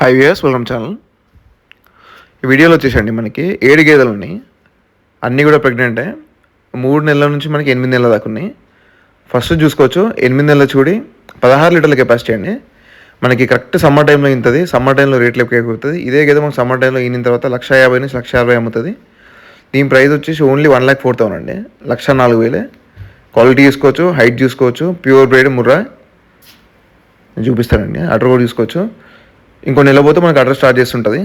High viewers welcome channel ఈ వీడియోలో వచ్చేసండి మనకి ఏడు గేదెలు ఉన్నాయి. అన్నీ కూడా ప్రెగ్నెంటే మూడు నెలల నుంచి మనకి ఎనిమిది నెలల దాకా ఉన్నాయి. ఫస్ట్ చూసుకోవచ్చు ఎనిమిది నెలల చూడి పదహారు లీటర్ల కెపాసిటీ అండి. మనకి కరెక్ట్ సమ్మర్ టైంలో ఇంతది సమ్మర్ టైంలో రేట్లు ఎక్కువవుతుంది ఇదే గేదె మనకు సమ్మర్ టైంలో ఈనిన తర్వాత లక్ష యాభై నుంచి లక్ష అరవై అమ్ముతుంది. దీని ప్రైస్ వచ్చేసి only one lakh four thousand అండి. లక్ష నాలుగు వేలే. క్వాలిటీ చూసుకోవచ్చు హైట్ చూసుకోవచ్చు ప్యూర్ బ్రైడ్ ముర్రా. చూపిస్తానండి అటర్ కూడా చూసుకోవచ్చు. ఇంకో నెల పోతే మనకి అడ్రస్ స్టార్ట్ చేస్తుంటుంది.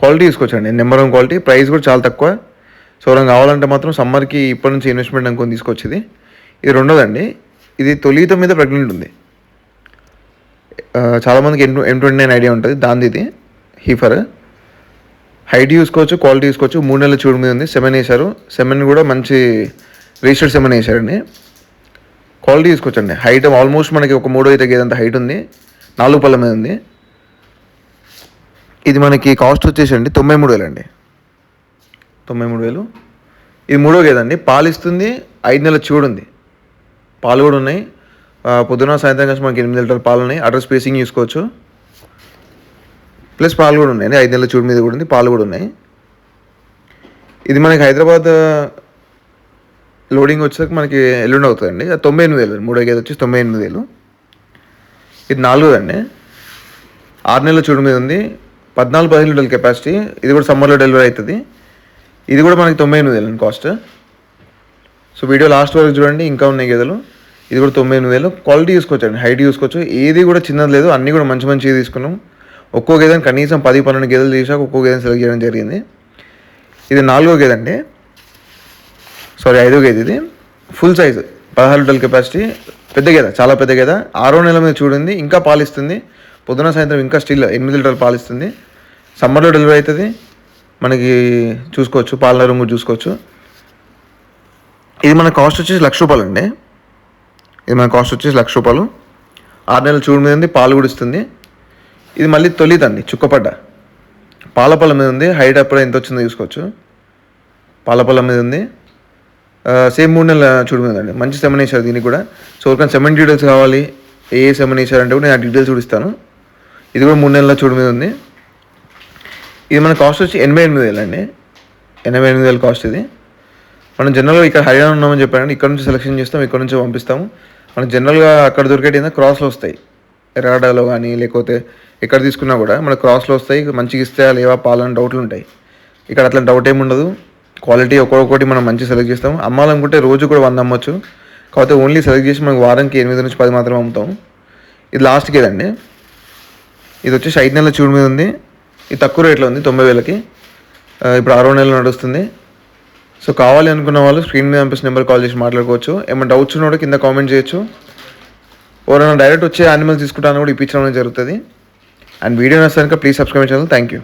క్వాలిటీ తీసుకొచ్చండి. నెంబర్ వన్ క్వాలిటీ ప్రైస్ కూడా చాలా తక్కువ. సో మనం కావాలంటే మాత్రం సమ్మర్కి ఇప్పటి నుంచి ఇన్వెస్ట్మెంట్ అనుకుని తీసుకొచ్చేది. ఇది రెండోదండి. ఇది తొలితో మీద ప్రెగ్నెంట్ ఉంది. చాలామందికి M M twenty nine idea ఉంటుంది. దాంది ఇది. హీఫర్ హైట్ చూసుకోవచ్చు క్వాలిటీ చూసుకోవచ్చు. మూడు నెలల చూడు మీద ఉంది. సెమెన్ వేశారు. సెమెన్ కూడా మంచి రిజిస్టర్డ్ సెమెన్ వేశారండి. క్వాలిటీ తీసుకోవచ్చండి హైట్ ఆల్మోస్ట్ మనకి ఒక మూడో అయితే గేదంత హైట్ ఉంది. నాలుగు పళ్ళ మీద ఉంది. ఇది మనకి కాస్ట్ వచ్చేసి అండి తొంభై మూడు వేలు అండి. తొంభై మూడు వేలు. ఇది మూడో గేదండి. పాలు ఇస్తుంది ఐదు నెలల చూడుంది పాలు కూడా ఉన్నాయి. పొద్దున సాయంత్రం కలిసి మనకి ఎనిమిది లీటర్ల పాలు ఉన్నాయి. అడ్రస్ స్పేసింగ్ చూసుకోవచ్చు. ప్లస్ పాలు కూడా ఉన్నాయి ఐదు నెలల చూడు మీద కూడా ఉంది. పాలు కూడా ఉన్నాయి. ఇది మనకి హైదరాబాద్ లోడింగ్ వచ్చేసరికి మనకి ఎల్లుండి అవుతుందండి. తొంభై ఎనిమిది వేలు. మూడో గేదె వచ్చి తొంభై ఎనిమిది వేలు. ఇది నాలుగోదండి. ఆరు నెలల చూడు మీద ఉంది. పద్నాలుగు పదిహేను లీటర్ల కెపాసిటీ ఇది కూడా సమ్మర్లో డెలివరీ అవుతుంది. ఇది కూడా మనకి తొంభై ఎనిమిది వేలు కాస్ట్ సో వీడియో లాస్ట్ వరకు చూడండి ఇంకా ఉన్నాయి గేదెలు. ఇది కూడా తొంభై ఎనిమిది వేలు. క్వాలిటీ చూసుకోవచ్చండి హైట్ చూసుకోవచ్చు. ఏది కూడా చిన్నది లేదు అన్నీ కూడా మంచి మంచివి తీసుకున్నాం. ఒక్కో గేదెని కనీసం పది పన్నెండు గేదెలు తీసాక ఒక్కో గేదెని సెలెక్ట్ చేయడం జరిగింది. ఇది నాలుగో గేదె అండి సారీ ఐదో గేదె ఇది. ఫుల్ సైజ్ పదహారు లీటర్ల కెపాసిటీ పెద్ద గేద చాలా పెద్ద గేద. ఆరో నెల మీద చూడింది ఇంకా పాలిస్తుంది. పొద్దున సాయంత్రం ఇంకా స్టిల్ ఎనిమిది లీటర్లు పాలిస్తుంది. సమ్మర్లో డెలివరీ అవుతుంది. మనకి చూసుకోవచ్చు పాలన రూమ్ చూసుకోవచ్చు. ఇది మన కాస్ట్ వచ్చేసి లక్ష రూపాయలు అండి. ఇది మన కాస్ట్ వచ్చేసి లక్ష రూపాయలు. ఆరు నెలలు చూడు మీద ఉంది పాలు కూడా ఇస్తుంది. ఇది మళ్ళీ తొలిదండి చుక్కపడ్డ. పాలపల్ల మీద ఉంది హైట్ అప్పుడు ఎంత వచ్చిందో చూసుకోవచ్చు. పాలపల్ల మీద ఉంది. సేమ్ మూడు నెలల చూడు మంచి సెమన్ వేశారు దీనికి కూడా. సో ఒక సెమన్ డీటెయిల్స్ కావాలి. ఏ ఏ సెమన్ వేశారంటే కూడా నేను ఆ డీటెయిల్స్ చూపిస్తాను. ఇది కూడా మూడు నెలల చూడు మీద ఉంది. ఇది మన కాస్ట్ వచ్చి ఎనభై ఎనిమిది వేలు అండి. ఎనభై ఎనిమిది వేలు కాస్ట్ ఇది. మనం జనరల్గా ఇక్కడ హర్యానా ఉన్నామని చెప్పారండి ఇక్కడ నుంచి సెలెక్షన్ చేస్తాం ఇక్కడ నుంచి పంపిస్తాము. మనం జనరల్గా అక్కడ దొరికేటి ఏంటంటే క్రాస్లో వస్తాయి. ఎర్రాడాలో కానీ లేకపోతే ఎక్కడ తీసుకున్నా కూడా మన క్రాస్లో వస్తాయి. మంచిగా ఇస్తే లేవా పాలని డౌట్లు ఉంటాయి. ఇక్కడ అట్లా డౌట్ ఏమి ఉండదు. క్వాలిటీ ఒక్కొక్కటి మనం మంచి సెలెక్ట్ చేస్తాం అమ్మాలనుకుంటే రోజు కూడా వంద అమ్మొచ్చు. కాకపోతే ఓన్లీ సెలెక్ట్ చేసి మనకు వారానికి ఎనిమిది నుంచి పది మాత్రం అమ్ముతాం. ఇది లాస్ట్కి ఇదండి. ఇది వచ్చేసి ఐదు నెలల చూడు మీద ఉంది. ఇది తక్కువ రేట్లో ఉంది తొంభై వేలకి. ఇప్పుడు ఆరో నెలలు నడుస్తుంది. సో కావాలి అనుకున్న వాళ్ళు స్క్రీన్ మీద పంపిస్తున్న నెంబర్ కాల్ చేసి మాట్లాడుకోవచ్చు. ఏమైనా డౌట్స్ ఉన్నా కూడా కింద కామెంట్ చేయొచ్చు. ఎవరైనా డైరెక్ట్ వచ్చే యానిమల్స్ తీసుకుంటాను కూడా ఇప్పించడం అనేది జరుగుతుంది. And video నచ్చాక please subscribe channel thank you